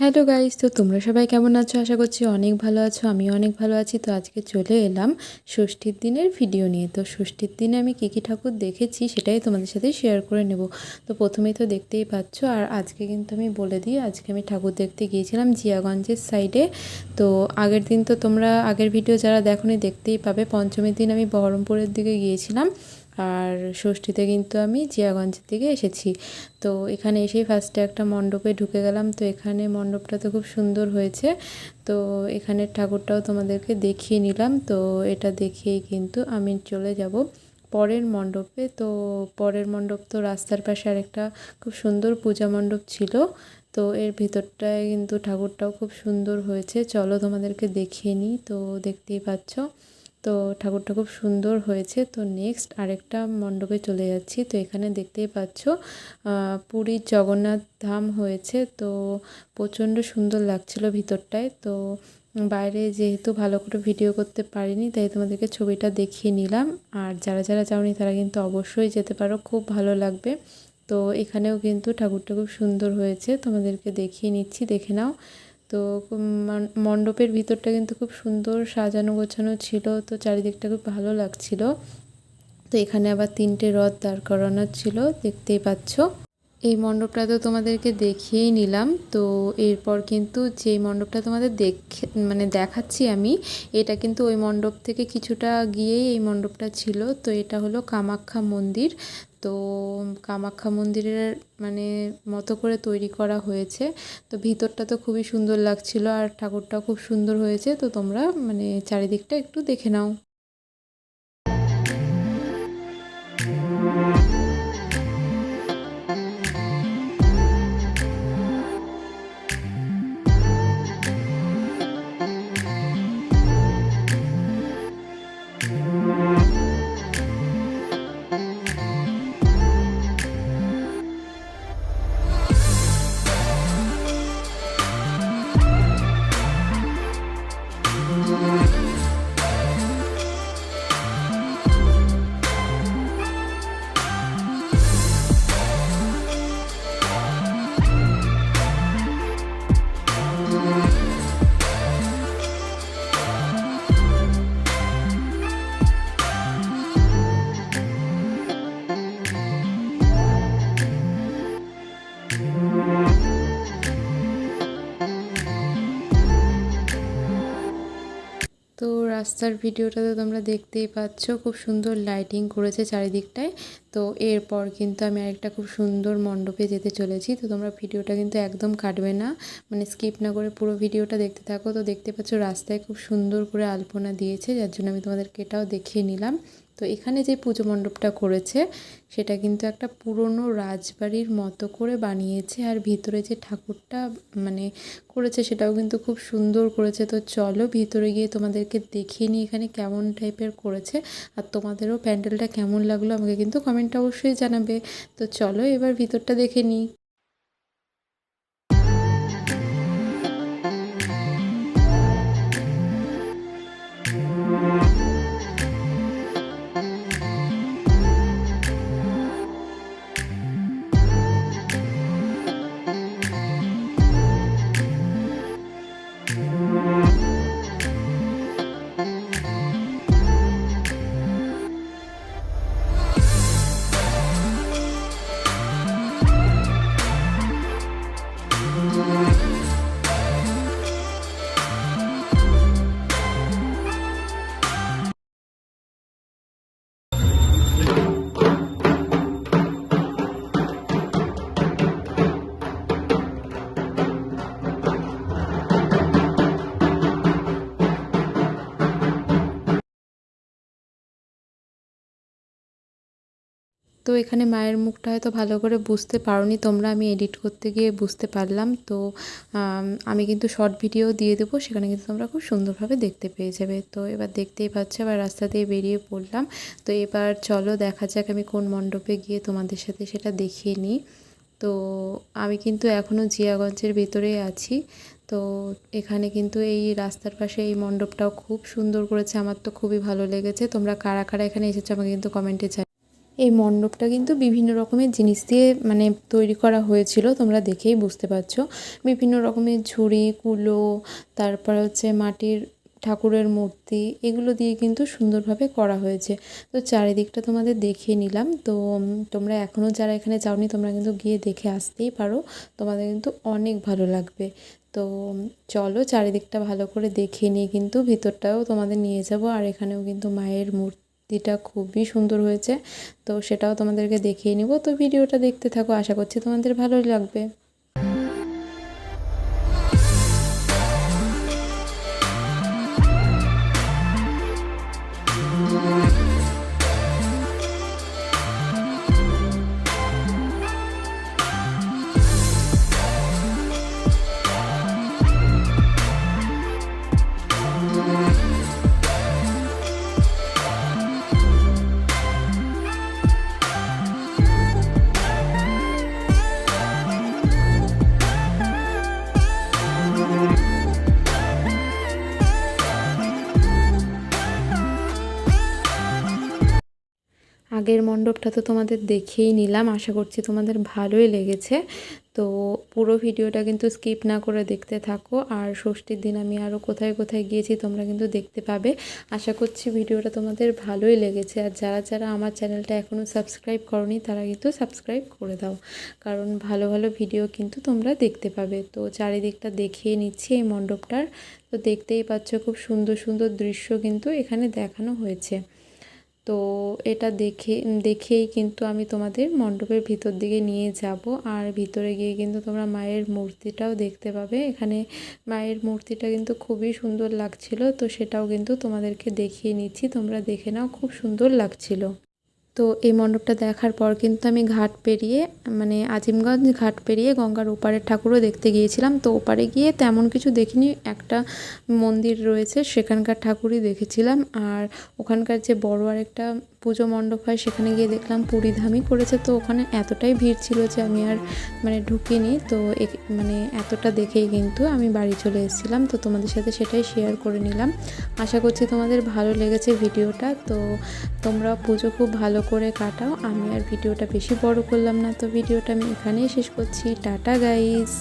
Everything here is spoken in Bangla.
হ্যালো গাইস, তো তোমরা সবাই কেমন আছো? আশা করছি অনেক ভালো আছো, আমিও অনেক ভালো আছি। তো আজকে চলে এলাম ষষ্ঠীর দিনের ভিডিও নিয়ে। তো ষষ্ঠীর দিনে আমি কী কী ঠাকুর দেখেছি সেটাই তোমাদের সাথে শেয়ার করে নেব। তো প্রথমেই তো দেখতেই পাচ্ছ, আর আজকে কিন্তু আমি বলে দিই, আজকে আমি ঠাকুর দেখতে গিয়েছিলাম জিয়াগঞ্জের সাইডে তো আগের দিন তো তোমরা আগের ভিডিও যারা দেখোনি, দেখতেই পাবে। পঞ্চমীর দিন আমি বহরমপুরের দিকে গিয়েছিলাম। আর ষষ্ঠীতে কিন্তু আমি জিয়াগঞ্জের দিকে এসেছি। তো এখানে এসেই ফার্স্টে একটা মণ্ডপে ঢুকে গেলাম। তো এখানে মণ্ডপটা তো খুব সুন্দর হয়েছে। তো এখানের ঠাকুরটাও তোমাদেরকে দেখিয়ে নিলাম। তো এটা দেখিয়েই কিন্তু আমি চলে যাব পরের মণ্ডপে। তো পরের মণ্ডপ তো রাস্তার পাশে আরেকটা খুব সুন্দর পূজা মণ্ডপ ছিল। তো এর ভিতরটায় কিন্তু ঠাকুরটাও খুব সুন্দর হয়েছে। চলো তোমাদেরকে দেখিয়ে নিই। তো দেখতেই পাচ্ছ। তো ঠাকুরটা খুব সুন্দর হয়েছে। তো নেক্সট আরেকটা মণ্ডপে চলে যাচ্ছি। তো এখানে দেখতেই পাচ্ছ পুরীর জগন্নাথ ধাম হয়েছে। তো প্রচণ্ড সুন্দর লাগছিল ভিতরটায়। তো বাইরে যেহেতু ভালো করে ভিডিও করতে পারিনি, তাই তোমাদেরকে ছবিটা দেখিয়ে নিলাম। আর যারা যারা যাওনি, তারা কিন্তু অবশ্যই যেতে পারো, খুব ভালো লাগবে। তো এখানেও কিন্তু ঠাকুরটা খুব সুন্দর হয়েছে। তোমাদেরকে দেখিয়ে নিচ্ছি, দেখে নাও। তো মণ্ডপের ভিতরটা কিন্তু খুব সুন্দর সাজানো গোছানো ছিল, তো চারিদিকটা খুব ভালো লাগছিল। তো এখানে আবার তিনটে রথ দাঁড় করানো ছিল, দেখতেই পাচ্ছ। এই মণ্ডপটা তো তোমাদেরকে দেখিয়েই নিলাম। তো এরপর কিন্তু যে মণ্ডপটা তোমাদের দেখে মানে দেখাচ্ছি আমি, এটা কিন্তু ওই মণ্ডপ থেকে কিছুটা গিয়েই এই মণ্ডপটা ছিল। তো এটা হলো কামাখ্যা মন্দির। তো কামাখ্যা মন্দিরের মানে মতো করে তৈরি করা হয়েছে। তো ভিতরটা তো খুবই সুন্দর লাগছিল আর ঠাকুরটাও খুব সুন্দর হয়েছে। তো তোমরা মানে চারিদিকটা একটু দেখে নাও। রাস্তার ভিডিওটা তো তোমরা দেখতেই পাচ্ছ, খুব সুন্দর লাইটিং করেছে চারিদিকটায়। তো এরপর কিন্তু আমি আরেকটা খুব সুন্দর মণ্ডপে যেতে চলেছি। তো তোমরা ভিডিওটা কিন্তু একদম কাটবে না। মানে স্কিপ না করে পুরো ভিডিওটা দেখতে থাকো। তো দেখতে পাচ্ছ রাস্তায় খুব সুন্দর করে আলপনা দিয়েছে, যার জন্য আমি তোমাদেরকে এটাও দেখিয়ে নিলাম। তো এখানে যে পুজো মণ্ডপটা করেছে, সেটা কিন্তু একটা পুরনো রাজবাড়ির মতো করে বানিয়েছে আর ভিতরে যে ঠাকুরটা মানে করেছে সেটাও কিন্তু খুব সুন্দর করেছে। তো চলো ভিতরে গিয়ে তোমাদেরকে দেখিয়ে নিই এখানে কেমন টাইপের করেছে আর তোমাদেরও প্যান্ডেলটা কেমন লাগল আমাকে কিন্তু কমেন্টটা অবশ্যই জানাবে। তো চলো এবার ভিতরটা দেখে নিই। তো এখানে মায়ের মুখটা হয়তো ভালো করে বুঝতে পারোনি তোমরা, আমি এডিট করতে গিয়ে বুঝতে পারলাম। তো, আমি কিন্তু শর্ট ভিডিও দিয়ে দেবো, সেখানে কিন্তু তোমরা খুব সুন্দরভাবে দেখতে পেয়ে যাবে। তো এবার দেখতেই পাচ্ছ, এবার রাস্তা দিয়ে বেরিয়ে পড়লাম। তো এবার চলো, দেখা যাক আমি কোন মণ্ডপে গিয়ে তোমাদের সাথে সেটা দেখিয়ে নিই। তো, আমি কিন্তু এখনও জিয়াগঞ্জের ভেতরে আছি। তো, এখানে কিন্তু এই রাস্তার পাশে এই মণ্ডপটাও খুব সুন্দর করেছে, আমার তো খুবই ভালো লেগেছে। তোমরা কারা কারা এখানে এসেছ আমাকে কিন্তু কমেন্টে এই মণ্ডপটা কিন্তু বিভিন্ন রকমের জিনিস দিয়ে মানে তৈরি করা হয়েছিল, তোমরা দেখেই বুঝতে পারছ। বিভিন্ন রকমের ঝুড়ি, কুলো, তারপর হচ্ছে মাটির ঠাকুরের মূর্তি, এগুলো দিয়ে কিন্তু সুন্দরভাবে করা হয়েছে। তো চারিদিকটা তোমাদের দেখিয়ে নিলাম। তো তোমরা এখনও যারা এখানে যাওনি, তোমরা কিন্তু গিয়ে দেখে আসতেই পারো। তোমাদের কিন্তু অনেক ভালো লাগবে। তো চলো চারিদিকটা ভালো করে দেখিয়ে নিয়ে কিন্তু ভিতরটাও তোমাদের নিয়ে যাব। আর এখানেও কিন্তু মায়ের মূর্তিটা খুবই সুন্দর হয়েছে। তো সেটাও তোমাদেরকে দেখিয়ে নিব। তো ভিডিওটা দেখতে থাকো। আশা করছি তোমাদের ভালোই লাগবে। আগের মণ্ডপটা তো তোমাদের দেখেই নিলাম। আশা করছি তোমাদের ভালোই লেগেছে। তো পুরো ভিডিওটা কিন্তু স্কিপ না করে দেখতে থাকো। আর ষষ্ঠীর দিন আমি আরও কোথায় কোথায় গিয়েছি তোমরা কিন্তু দেখতে পাবে। আশা করছি ভিডিওটা তোমাদের ভালোই লেগেছে। আর যারা যারা আমার চ্যানেলটা এখনও সাবস্ক্রাইব করনি, তারা কিন্তু সাবস্ক্রাইব করে দাও। কারণ ভালো ভালো ভিডিও কিন্তু তোমরা দেখতে পাবে। তো চারিদিকটা দেখিয়ে নিচ্ছি এই মণ্ডপটার। তো দেখতেই পাচ্ছ খুব সুন্দর সুন্দর দৃশ্য কিন্তু এখানে দেখানো হয়েছে। তো এটা দেখে, দেখেই কিন্তু আমি তোমাদের মণ্ডপের ভিতর দিকে নিয়ে যাব। আর ভিতরে গিয়ে কিন্তু তোমরা মায়ের মূর্তিটাও দেখতে পাবে। এখানে মায়ের মূর্তিটা কিন্তু খুবই সুন্দর লাগছিল। তো সেটাও কিন্তু তোমাদেরকে দেখিয়ে নিচ্ছি। তোমরা দেখে নাও, খুব সুন্দর লাগছিল। তো এই মণ্ডপটা দেখার পর কিন্তু আমি ঘাট পেরিয়ে মানে আজিমগঞ্জ ঘাট পেরিয়ে গঙ্গার ওপারের ঠাকুরও দেখতে গিয়েছিলাম। তো ওপারে গিয়ে তেমন কিছু দেখিনি, একটা মন্দির রয়েছে, সেখানকার ঠাকুরই দেখেছিলাম। আর ওখানকার যে বড় আরেকটা পুজো মণ্ডপ হয়, সেখানে গিয়ে দেখলাম পুরী পুরীধামই করেছে তো ওখানে এতটাই ভিড় ছিল যে আমি আর মানে ঢুকিনি। তো মানে এতটা দেখেই কিন্তু আমি বাড়ি চলে এসেছিলাম। তো তোমাদের সাথে সেটাই শেয়ার করে নিলাম। আশা করছি তোমাদের ভালো লেগেছে ভিডিওটা। তো তোমরা পুজো খুব ভালো করে কাটাও। আমি আর ভিডিওটা বেশি বড় করলাম না। তো ভিডিওটা আমি এখানেই শেষ করছি। Tata guys